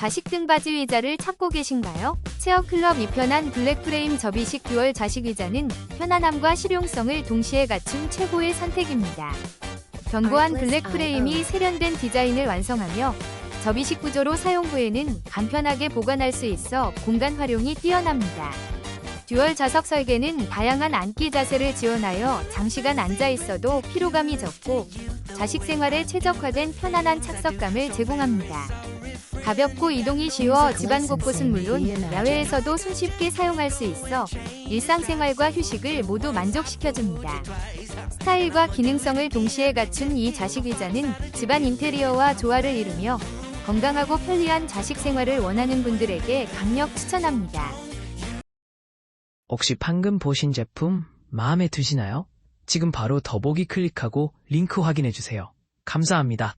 자식 등받이 의자를 찾고 계신가요? 체어클럽 이편한 블랙프레임 접이식 듀얼 좌식 의자는 편안함과 실용성을 동시에 갖춘 최고의 선택입니다. 견고한 블랙프레임이 세련된 디자인을 완성하며 접이식 구조로 사용 후에는 간편하게 보관할 수 있어 공간 활용이 뛰어납니다. 듀얼 좌석 설계는 다양한 앉기 자세를 지원하여 장시간 앉아 있어도 피로감이 적고 자식 생활에 최적화된 편안한 착석감을 제공합니다. 가볍고 이동이 쉬워 집안 곳곳은 물론 야외에서도 손쉽게 사용할 수 있어 일상생활과 휴식을 모두 만족시켜줍니다. 스타일과 기능성을 동시에 갖춘 이 좌식 의자는 집안 인테리어와 조화를 이루며 건강하고 편리한 좌식 생활을 원하는 분들에게 강력 추천합니다. 혹시 방금 보신 제품 마음에 드시나요? 지금 바로 더보기 클릭하고 링크 확인해주세요. 감사합니다.